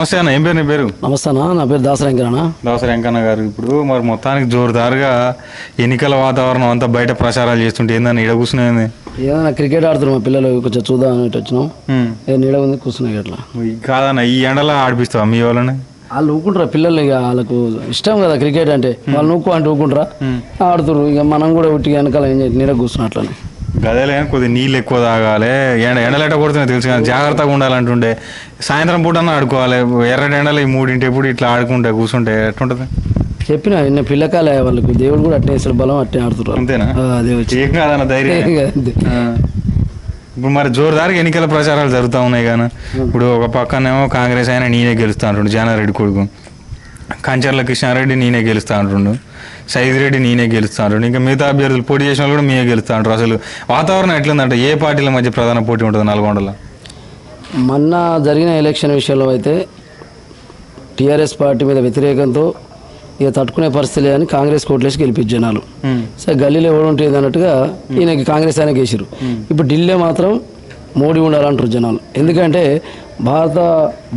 నమస్తే అన్న ఏం పేరు నీ పేరు? నమస్తే అన్న నా పేరు దాసరంకరణ దాసరి వెంకన్న గారు ఇప్పుడు మరి మొత్తానికి జోరుదారుగా ఎన్నికల వాతావరణం అంతా బయట ప్రచారాలు చేస్తుంటే ఏందని ఇడ కూర్చునేది ఏదైనా క్రికెట్ ఆడుతున్నారు మా పిల్లలు కొంచెం చూద్దాం అని ఇటు వచ్చినాం. నీడ ఉంది కూర్చున్నాయి అట్లా. కాదన్న ఈ ఎండలో ఆడిపిస్తావా మీ వాళ్ళని? వాళ్ళు ఊకుంటారా పిల్లలు ఇక వాళ్ళకు ఇష్టం కదా క్రికెట్ అంటే. వాళ్ళు నూక్కు అంటే ఊకుంటారా? ఆడుతురు ఇక మనం కూడా ఉట్టి వెనకాల ఏం చేయాలి నీడ కూర్చున్నా అట్లని గదేలే కొద్దిగా నీళ్ళు ఎక్కువ తాగాలి. ఎండ ఎండలేట కొడుతున్నాయి తెలుసు కానీ జాగ్రత్తగా ఉండాలంటుండే. సాయంత్రం పూట ఆడుకోవాలి. ఎర్రటి ఎండలు ఈ మూడింటి ఎప్పుడు ఇట్లా ఆడుకుంటే కూర్చుంటే ఎట్లుంటది? చెప్పిన నిన్న పిల్లకాలే వాళ్ళకు. దేవుడు కూడా అట్టే వేసాడు బలం అట్టే ఆడుతున్నారు అంతేనా? అదే వచ్చి. ఏం కాదన్న ధైర్యం. ఇప్పుడు మరి జోరుదారుగా ఎన్నికల ప్రచారాలు జరుగుతూ ఉన్నాయి కానీ ఇప్పుడు ఒక పక్కనేమో కాంగ్రెస్ అయినా నేనే గెలుస్తా అంటుండు. జానారెడ్డి కొడుకు. కంచర్ల కృష్ణారెడ్డి నేనే గెలుస్తా అంటుండు. సైదిరెడ్డి నేనే గెలుస్తా అంటుండు ఇంకా మిగతా అభ్యర్థులు పోటీ చేసిన కూడా మేమే గెలుస్తా అంటారు అసలు వాతావరణం ఎట్లుందంటే ఏ పార్టీల మధ్య ప్రధాన పోటీ ఉంటుంది నల్గొండలో? మొన్న జరిగిన ఎలక్షన్ విషయంలో అయితే టీఆర్ఎస్ పార్టీ మీద వ్యతిరేకంతో ఇక తట్టుకునే పరిస్థితి లేదని కాంగ్రెస్ కోట్లేసి గెలిపించారు జనాలు. సరే గల్లీలో ఎవడు ఉంటుంది అన్నట్టుగా ఈయనకి కాంగ్రెస్ ఆయన వేసారు ఇప్పుడు ఢిల్లీ మాత్రం మోడీ ఉండాలంటారు జనాలు. ఎందుకంటే భారత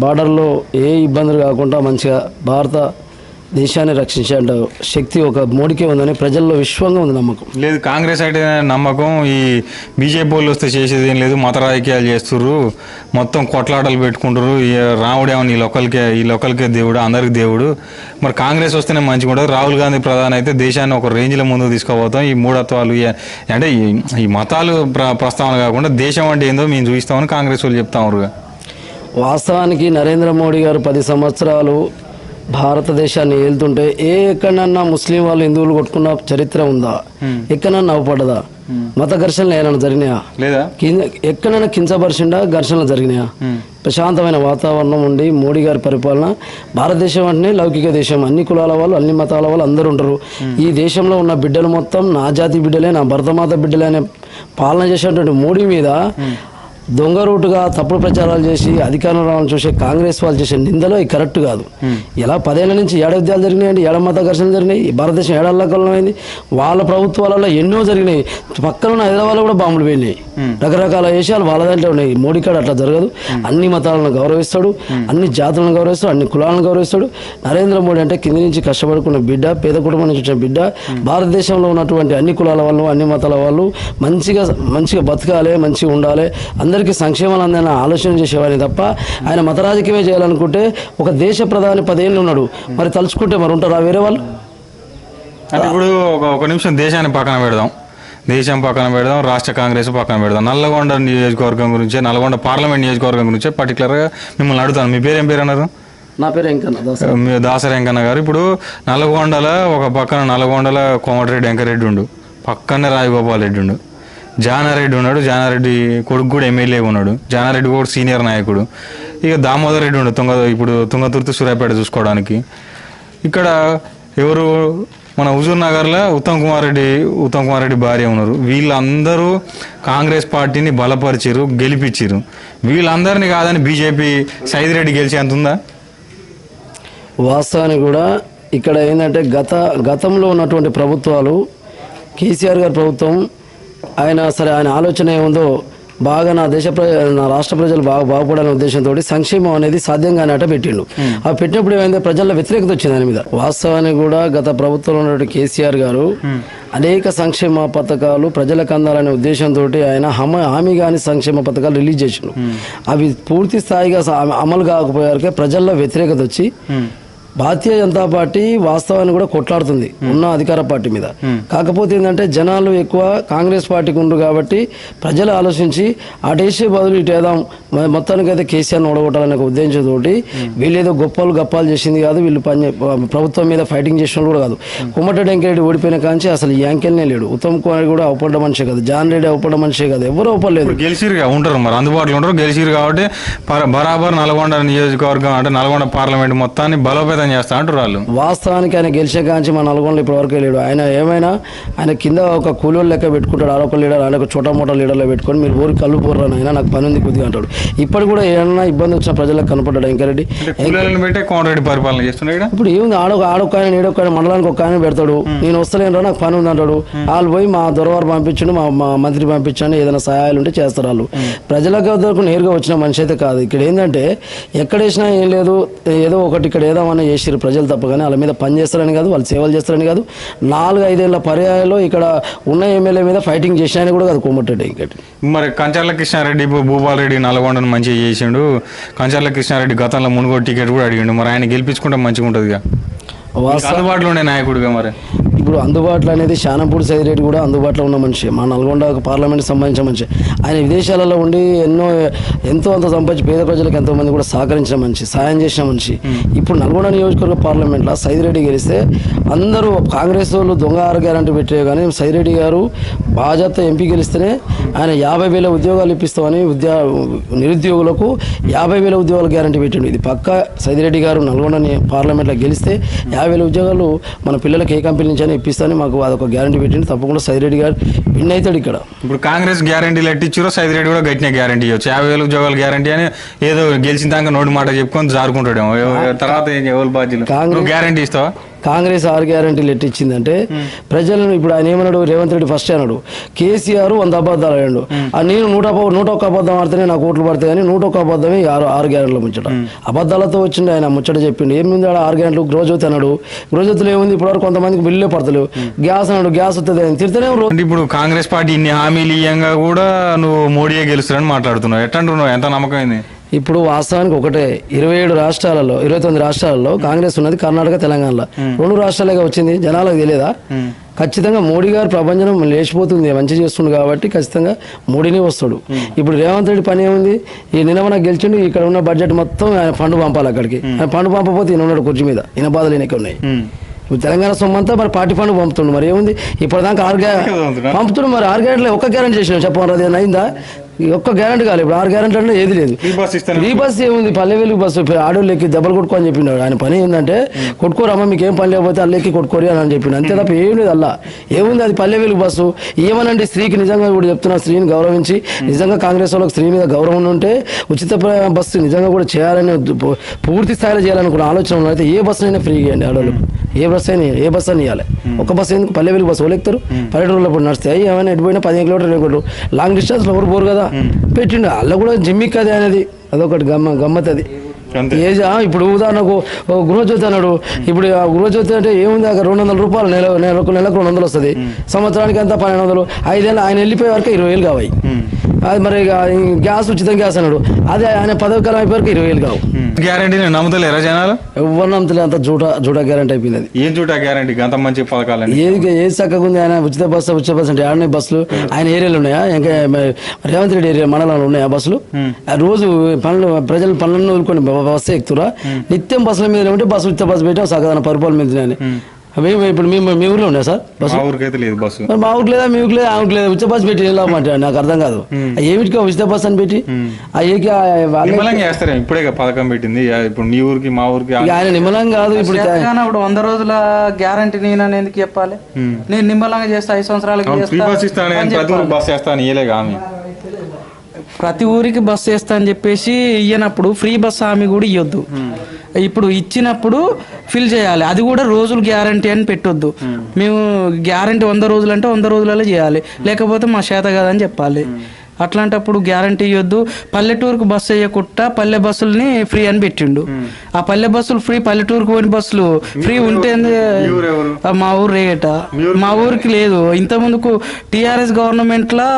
బార్డర్లో ఏ ఇబ్బందులు కాకుండా మంచిగా భారత దేశాన్ని రక్షించే శక్తి ఒక మోడీకే ఉందని ప్రజల్లో విశ్వంగా ఉంది నమ్మకం. లేదు కాంగ్రెస్ అయితే నమ్మకం ఈ బీజేపీ వాళ్ళు వస్తే చేసేది ఏం లేదు మత రాజకీయాలు చేస్తుర్రు మొత్తం కొట్లాటలు పెట్టుకుంటారు ఈ రాముడేమో ఈ లోకల్కే ఈ లోకల్కే దేవుడు అందరికి దేవుడు. మరి కాంగ్రెస్ వస్తేనే మంచిగా ఉంటుంది. రాహుల్ గాంధీ ప్రధాని అయితే దేశాన్ని ఒక రేంజ్లో ముందుకు తీసుకుపోతాం. ఈ మూఢత్వాలు అంటే ఈ- మతాలు ప్ర ప్రస్తావన కాకుండా దేశం అంటే ఏందో మేము చూపిస్తామని కాంగ్రెస్ వాళ్ళు చెప్తా వాస్తవానికి నరేంద్ర మోడీ గారు పది సంవత్సరాలు భారతదేశాన్ని ఏలుతుంటే ఏ ఎక్కడన్నా ముస్లిం వాళ్ళు హిందువులు కొట్టుకున్న చరిత్ర ఉందా? ఎక్కడన్నా అవపడదా మత ఘర్షణలు ఏమైనా జరిగినాయా? ఎక్కడైనా కించపరిచిండా ఘర్షణలు జరిగినాయా? ప్రశాంతమైన వాతావరణం ఉండి మోడీ గారి పరిపాలన భారతదేశం అంటేనే లౌకిక దేశం. అన్ని కులాల వాళ్ళు అన్ని మతాల వాళ్ళు అందరూ ఉంటారు. ఈ దేశంలో ఉన్న బిడ్డలు మొత్తం నా జాతి బిడ్డలే నా భరతమాత బిడ్డలే అనే పాలన చేసేటువంటి మోడీ మీద దొంగ రూటుగా తప్పుడు ప్రచారాలు చేసి అధికారం రావాలని చూసే కాంగ్రెస్ వాళ్ళు చేసే నిందలో ఇది కరెక్ట్ కాదు. ఇలా పదేళ్ళ నుంచి ఏడ యుద్ధాలు జరిగినాయండి? ఏడ మత ఘర్షణలు జరిగినాయి? భారతదేశం అయింది వాళ్ళ ప్రభుత్వాలలో ఎన్నో జరిగినాయి. పక్కన ఉన్న హైదరాబాద్లో కూడా బాంబులు పోయినాయి రకరకాల విషయాలు వాళ్ళ దాంట్లో ఉన్నాయి. మోడీ కాడ అట్లా జరగదు. అన్ని మతాలను గౌరవిస్తాడు. అన్ని జాతులను గౌరవిస్తాడు. అన్ని కులాలను గౌరవిస్తాడు. నరేంద్ర మోడీ అంటే కింది నుంచి కష్టపడుకున్న బిడ్డ పేద కుటుంబం నుంచి వచ్చిన బిడ్డ. భారతదేశంలో ఉన్నటువంటి అన్ని కులాల వాళ్ళు అన్ని మతాల వాళ్ళు మంచిగా మంచిగా బతకాలి మంచిగా ఉండాలి. అందరికీ సంక్షేమాలు అందని ఆలోచన చేసేవాడిని తప్ప ఆయన మత రాజకీయమే చేయాలనుకుంటే ఒక దేశ ప్రధాని పదేళ్ళు ఉన్నాడు. మరి తలుచుకుంటే మరి ఉంటారా వేరే వాళ్ళు? అంటే ఇప్పుడు ఒక ఒక నిమిషం దేశాన్ని పక్కన పెడదాం. దేశం పక్కన పెడదాం రాష్ట్ర కాంగ్రెస్ పక్కన పెడదాం. నల్లగొండ నియోజకవర్గం గురించి నల్గొండ పార్లమెంట్ నియోజకవర్గం గురించి పర్టికులర్గా మిమ్మల్ని అడుగుతాను. మీ పేరు ఏం పేరు అన్నారు? నా పేరు వెంకన్న దాస్ దాసరి వెంకన్న గారు. ఇప్పుడు నల్గొండల ఒక పక్కన నల్గొండల కోమటిరెడ్డి వెంకరెడ్డి ఉండు. పక్కనే రాజగోపాల్ రెడ్డి ఉండు. జానారెడ్డి ఉన్నాడు. జానారెడ్డి కొడుకు కూడా ఎమ్మెల్యే ఉన్నాడు. జానారెడ్డి కూడా సీనియర్ నాయకుడు. ఇక దామోదర్ రెడ్డి ఉండు తుంగ ఇప్పుడు తుంగతుర్తి సూర్యాపేట చూసుకోవడానికి. ఇక్కడ ఎవరు? మన హుజూర్ నగర్లో ఉత్తమ్ కుమార్ రెడ్డి ఉత్తమ్ కుమార్ రెడ్డి భార్య ఉన్నారు. వీళ్ళందరూ కాంగ్రెస్ పార్టీని బలపరిచారు గెలిపించారు వీళ్ళందరినీ కాదని బీజేపీ సైదిరెడ్డి గెలిచి అంత ఉందా వాస్తవానికి కూడా ఇక్కడ ఏంటంటే గత గతంలో ఉన్నటువంటి ప్రభుత్వాలు కేసీఆర్ గారి ప్రభుత్వం ఆయన సరే ఆయన ఆలోచన ఏముందో బాగా నా దేశ నా రాష్ట్ర ప్రజలు బాగా బాగుపడాలనే ఉద్దేశంతో సంక్షేమం అనేది సాధ్యంగానే అట పెట్టిండు. ఆ పెట్టినప్పుడు ఏమైంది ప్రజల వ్యతిరేకత వచ్చింది దాని మీద. వాస్తవానికి కూడా గత ప్రభుత్వంలో ఉన్నటువంటి కేసీఆర్ గారు అనేక సంక్షేమ పథకాలు ప్రజలకు అందాలనే ఉద్దేశంతో ఆయన హమ హామీ కాని సంక్షేమ పథకాలు రిలీజ్ చేసిండు. అవి పూర్తి స్థాయిగా అమలు కాకపోయాకే ప్రజల్లో వ్యతిరేకత వచ్చి భారతీయ జనతా పార్టీ వాస్తవాన్ని కూడా కొట్లాడుతుంది ఉన్న అధికార పార్టీ మీద. కాకపోతే ఏంటంటే జనాలు ఎక్కువ కాంగ్రెస్ పార్టీకి ఉండరు కాబట్టి ప్రజలు ఆలోచించి అటేసే బదులు ఇటు మ- మొత్తానికైతే కేసీఆర్ని ఓడగొట్టాలనే ఒక ఉద్దేశంతో వీళ్ళు ఏదో గొప్పలు గప్పాలు చేసింది కాదు వీళ్ళు పని ప్రభుత్వం మీద ఫైటింగ్ చేసిన కూడా కాదు. కుమ్మటి వెంకరెడ్డి ఓడిపోయిన కాంచి అసలు యాంకెల్నే లేడు. ఉత్తమ్ కుమార్ కూడా అవపడ్డ మనిషే కాదు. జాన్ రెడ్డి అవపడ్డ మనిషే కాదు. ఎవరు అవపడలేదు. గెలిచిరుగా ఉంటారు మరి. అందుబాటులో ఉంటారు గెలిచిరు కాబట్టి బరాబర్ నల్గొండ నియోజకవర్గం అంటే నల్గొండ పార్లమెంట్ మొత్తాన్ని బలోపేతం బలోపేతం చేస్తా అంటారు వాళ్ళు. వాస్తవానికి ఆయన గెలిచే కాంచి మన నల్గొండలో ఇప్పటి వరకు లేడు. ఆయన ఏమైనా ఆయన కింద ఒక కూలీలు లెక్క పెట్టుకుంటాడు ఆడొక లీడర్ ఆయన ఒక చోటా మోటా లీడర్లో పెట్టుకొని మీరు ఊరికి కళ్ళు పోర్రాను అయినా నాకు పని ఉంది కొద్దిగా అంటాడు. ఇప్పుడు కూడా ఏమన్నా ఇబ్బంది వచ్చిన ప్రజలకు కనపడ్డాడు వెంకరెడ్డి? పెట్టే కోమరెడ్డి పరిపాలన చేస్తున్నాడు ఇప్పుడు ఏముంది ఆడొక ఆడొక ఆయన ఈడొక ఆయన మండలానికి ఒక ఆయన పెడతాడు. నేను వస్తలేను రా నాకు పని ఉంది అంటాడు. వాళ్ళు పోయి మా దొరవారు పంపించండి మా మంత్రి పంపించండి ఏదైనా సహాయాలు ఉంటే చేస్తారు వాళ్ళు. ప్రజలకు వద్దకు నేరుగా వచ్చిన మనిషి అయితే కాదు. ఇక్కడ ఏంటంటే ఎక్కడ వేసినా ఏం లేదు ఏదో ఒకటి ఇక్కడ ఏదామన్నా చేసిరు ప్రజలు తప్ప కానీ వాళ్ళ మీద పని చేస్తారని కాదు వాళ్ళు సేవలు చేస్తారని కాదు. నాలుగు ఐదేళ్ళ పర్యాయంలో ఇక్కడ ఉన్న ఎమ్మెల్యే మీద ఫైటింగ్ చేసినా కూడా కాదు కోమటిరెడ్డి ఇంకటి. మరి కంచర్ల కృష్ణారెడ్డి భూ- భూపాల్ రెడ్డి నల్గొండను మంచిగా చేసిండు. కంచర్ల కృష్ణారెడ్డి గతంలో మునుగోడు టికెట్ కూడా అడిగిండు. మరి ఆయన గెలిపించుకుంటే మంచిగా ఉంటుందిగా వాస్తవ అందుబాటులో ఉండే నాయకుడిగా మరి? ఇప్పుడు అందుబాటులో అనేది శానంపూడి సైదిరెడ్డి కూడా అందుబాటులో ఉన్న మనిషి. మా నల్గొండ పార్లమెంట్ సంబంధించిన మనిషి. ఆయన విదేశాలలో ఉండి ఎన్నో ఎంతో అంత సంపాదించి పేద ప్రజలకు ఎంతో మంది కూడా సహకరించిన మనిషి సాయం చేసిన మనిషి. ఇప్పుడు నల్గొండ నియోజకవర్గ పార్లమెంట్లో సైదిరెడ్డి గెలిస్తే అందరూ కాంగ్రెస్ వాళ్ళు దొంగ ఆరు గ్యారంటీ పెట్టే కానీ సైదిరెడ్డి గారు బాధ్యత ఎంపీ గెలిస్తేనే ఆయన యాభై వేల ఉద్యోగాలు ఇప్పిస్తామని ఉద్యో నిరుద్యోగులకు యాభై వేల ఉద్యోగాల గ్యారంటీ పెట్టిండు. ఇది పక్క సైదిరెడ్డి గారు నల్గొండ పార్లమెంట్లో గెలిస్తే యాభై వేల ఉద్యోగాలు మన పిల్లలకి ఏ కంపెనీ నుంచి అయినా ఇప్పిస్తానని మాకు అదొక గ్యారంటీ పెట్టిండు. తప్పకుండా సైదిరెడ్డి గారు విన్ అవుతాడు ఇక్కడ. ఇప్పుడు కాంగ్రెస్ గ్యారంటీలు ఎట్టిచ్చారో సైదిరెడ్డి కూడా గట్టిన గ్యారంటీ ఇవ్వచ్చు. యాభై వేల ఉద్యోగాలు గ్యారంటీ అని ఏదో గెలిచిన దాకా నోటి మాట చెప్పుకొని జారుకుంటాడేమో. తర్వాత ఏం ఎవరు బాధ్యులు? కాంగ్రెస్- గ్యారంటీ ఇస్తావా? కాంగ్రెస్ ఆరు గ్యారంటీలు ఎట్టిచ్చిందంటే ప్రజలను ఇప్పుడు ఆయన ఏమన్నాడు? రేవంత్ రెడ్డి ఫస్ట్ అన్నాడు. కేసీఆర్ వంద అబద్ధాలు అయ్యాడు ఆ నేను నూట నూట ఒక్క అబద్ధం ఆడితేనే నాకు ఓట్లు పడతాయి కానీ నూట ఒక్క అబద్ధమే ఆరు ఆరు గ్యారెంట్ల ముచ్చట. అబద్ధాలతో వచ్చిండు ఆయన ముచ్చట చెప్పిండు. ఏముంది ఆడ ఆరు గ్యారెంట్లు? గృహజ్యోతి అన్నాడు. గృహజ్యోతిలో ఏముంది? ఇప్పటివరకు కొంతమందికి బిల్లులే పడతలేవు. గ్యాస్ అన్నాడు. గ్యాస్ వస్తుంది అని తిడితేనే అంటే ఇప్పుడు కాంగ్రెస్ పార్టీ ఇన్ని హామీలు ఇయ్యంగా కూడా నువ్వు మోడీయే గెలుస్తాడని మాట్లాడుతున్నావు. ఎట్లా అంటున్నావు? ఎంత నమ్మకమైంది ఇప్పుడు వాస్తవానికి ఒకటే ఇరవై ఏడు రాష్ట్రాలలో ఇరవై తొమ్మిది రాష్ట్రాలలో కాంగ్రెస్ ఉన్నది కర్ణాటక తెలంగాణలో. రెండు రాష్ట్రాలుగా వచ్చింది జనాలకు తెలియదా? ఖచ్చితంగా మోడీ గారు ప్రపంచం లేచిపోతుంది మంచి చేస్తుండు కాబట్టి ఖచ్చితంగా మోడీనే వస్తాడు. ఇప్పుడు రేవంత్ రెడ్డి పని ఏముంది? ఈ నిన్న గెలిచిండు ఇక్కడ ఉన్న బడ్జెట్ మొత్తం ఆయన ఫండ్ పంపాలి అక్కడికి. ఆయన ఫండ్ పంపకపోతే ఈయన ఉన్నాడు కుర్చీ మీద ఈయన బాధలు ఈయనకే ఉన్నాయి. ఇప్పుడు తెలంగాణ సొమ్మంతా మరి పార్టీ ఫండ్ పంపుతుండు మరి ఏముంది? ఇప్పటిదాకా ఆరు? పంపుతుండు మరి ఆరు గ్యారెంటీ ఒక్క గ్యారెంటీ చేసిన చెప్పండి అది అయిందా ఒక్క గ్యారెంటీ కాదు ఇప్పుడు ఆరు గ్యారెంటీ అంటే ఏది లేదు. ఫ్రీ బస్ ఏముంది? పల్లె వెలుగు బస్సు ఆడోళ్ళు ఎక్కి దెబ్బలు కొట్టుకో అని చెప్పిండు ఆయన పని ఏంటంటే కొట్టుకోరమ్మా మీకు ఏం పని లేకపోతే అల్ల ఎక్కి కొట్టుకోరి అని చెప్పిండు అంతే తప్ప ఏం లేదు అల్లా. ఏముంది అది పల్లె వెలుగు బస్సు? ఏమనండి స్త్రీకి నిజంగా ఇప్పుడు చెప్తున్నా స్త్రీని గౌరవించి నిజంగా కాంగ్రెస్ వాళ్ళకి స్త్రీ మీద గౌరవం ఉంటే ఉచిత బస్సు నిజంగా కూడా చేయాలని పూర్తి స్థాయిలో చేయాలనుకున్న ఆలోచన అయితే ఏ బస్సు అయినా ఫ్రీ ఇవ్వండి ఆడోళ్ళు ఏ బస్సు అయినా ఏ బస్సు అని ఇవ్వాలి. ఒక బస్సు ఎందుకు పల్లె వెలుగు బస్సు వాళ్ళు ఎక్కుతారు? పల్లెటూరులో ఇప్పుడు నడుస్తాయి. ఏమైనా ఎటు పోయినా పదిహేను కిలోమీటర్లు కిలోమీటర్లు. లాంగ్ డిస్టెన్స్ ఎవరు పోరు కదా? పెట్టిండు. అల్ల కూడా జిమ్మిక్ అది అనేది. అదొకటి గమ్మ గమ్మత్ అది. ఏజ్ ఇప్పుడు ఉదాహరణకు గృహజ్యోతి అన్నాడు. ఇప్పుడు ఆ గృహజ్యోతి అంటే ఏముంది? అక్కడ రెండు వందల రూపాయలు నెల నెలకు నెలకు రెండు వందలు వస్తుంది. సంవత్సరానికి ఎంత? పన్నెండు వందలు. ఐదేళ్ళు ఆయన వెళ్ళిపోయే వరకు ఇరవై వేలు కావాలి అది మరి గ్యాస్ ఉచితం గ్యాస్ అన్నాడు. అదే ఆయన పదవి కాలం అయిపోయే ఇరవై వేలు కావు. గ్యారంటీ నమ్ముతలేరా జనాలు? ఎవరు నమ్మతలే అంత జూటా జూటా గ్యారంటీ అయిపోయింది అది. ఏం చూట గ్యారంటీ? అంత మంచి పథకాలని ఏది ఏది చక్కగా ఉంది ఆయన ఉచిత బస్సు ఉచిత బస్సు అంటే ఆడనే బస్సులు. ఆయన ఏరియాలు ఉన్నాయా? ఇంకా రేవంత్ రెడ్డి ఏరియా మండలంలో ఉన్నాయా బస్సులు? ఆ రోజు పనులు ప్రజలు పనులను వదులుకొని బస్సు ఎక్కుతురా? నిత్యం బస్సుల మీద ఉంటే బస్సు ఉచిత బస్సు పెట్టాం సగదాన పరిపాలన మీద మేము ఇప్పుడు మేము మీ ఊర్లో ఉన్నాయా సార్? బస్సు? మా ఊరికైతే లేదు బస్సు. మరి మా ఊరికి లేదా మీ ఊరికి లేదా? ఆమెకి లేదా? ఉచిత బస్సు పెట్టి వెళ్ళామంటే నాకు అర్థం కాదు. ఆ ఏమిటికో ఉచిత బస్సు అని పెట్టి? ఆ ఏకి ఆ నిమ్మలంగా చేస్తారే ఇప్పుడే ఇక పథకం పెట్టింది. ఆ ఇప్పుడు మీ ఊరికి మా ఊరికి ఆయన నిమ్మలం కాదు ఇప్పుడు వంద రోజుల గ్యారంటీ నేను ఎందుకు చెప్పాలి? నేను నిమ్మలంగా చేస్తా ఐదు సంవత్సరాలకి చేస్తా బస్ చేస్తాను ఇయలే ఆమె. ప్రతి ఊరికి బస్ చేస్తా అని చెప్పేసి ఇయ్యనప్పుడు ఫ్రీ బస్ హామీ కూడా ఇవ్వద్దు ఇప్పుడు ఇచ్చినప్పుడు ఫిల్ చేయాలి. అది కూడా రోజులు గ్యారంటీ అని పెట్టొద్దు. మేము. గ్యారంటీ వంద రోజులు అంటే వంద రోజులలో చేయాలి. లేకపోతే మా చేత కాదని చెప్పాలి. అట్లాంటప్పుడు గ్యారంటీ ఇవ్వద్దు పల్లెటూరుకు బస్సు వేయకుండా పల్లె బస్సుల్ని ఫ్రీ అని పెట్టిండు. ఆ పల్లె బస్సులు ఫ్రీ పల్లెటూరుకు పోయిన బస్సులు ఫ్రీ ఉంటే మా ఊరు రేగట. మా ఊరికి లేదు. ఇంత ముందుకు టిఆర్ఎస్ గవర్నమెంట్ లా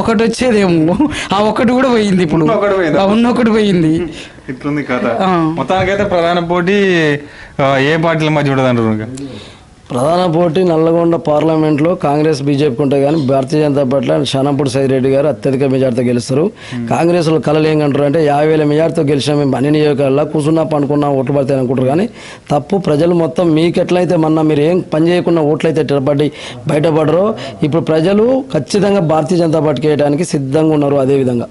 ఒకటి వచ్చేదేమో. ఆ ఒకటి కూడా పోయింది ఇప్పుడు. ఉన్న ఒకటి పోయింది? ఇట్లుంది కథ. మొత్తానికైతే ప్రధాన పోటీ ఏ పార్టీల మధ్య ఉండదు అంటారు ప్రధాన పోటీ నల్లగొండ పార్లమెంట్లో కాంగ్రెస్ బీజేపీకి ఉంటాయి కానీ భారతీయ జనతా పార్టీలో షానంపూడి సైరెడ్డి గారు అత్యధిక మెజార్టీతో గెలుస్తారు. కాంగ్రెస్ వాళ్ళు కలలు ఏమంటారు అంటే యాభై వేల మెజార్టీతో గెలిచిన మేము అన్ని నియోజకవర్గాల్లో కూర్చున్నా పండుకున్నా ఓట్లు పడతాయి అనుకుంటారు కానీ తప్పు ప్రజలు మొత్తం మీకు ఎట్లయితే మొన్న మీరు ఏం పని చేయకుండా ఓట్లు అయితే తిరబడి బయటపడరో ఇప్పుడు ప్రజలు ఖచ్చితంగా భారతీయ జనతా పార్టీకి వేయడానికి సిద్ధంగా ఉన్నారు అదే విధంగా.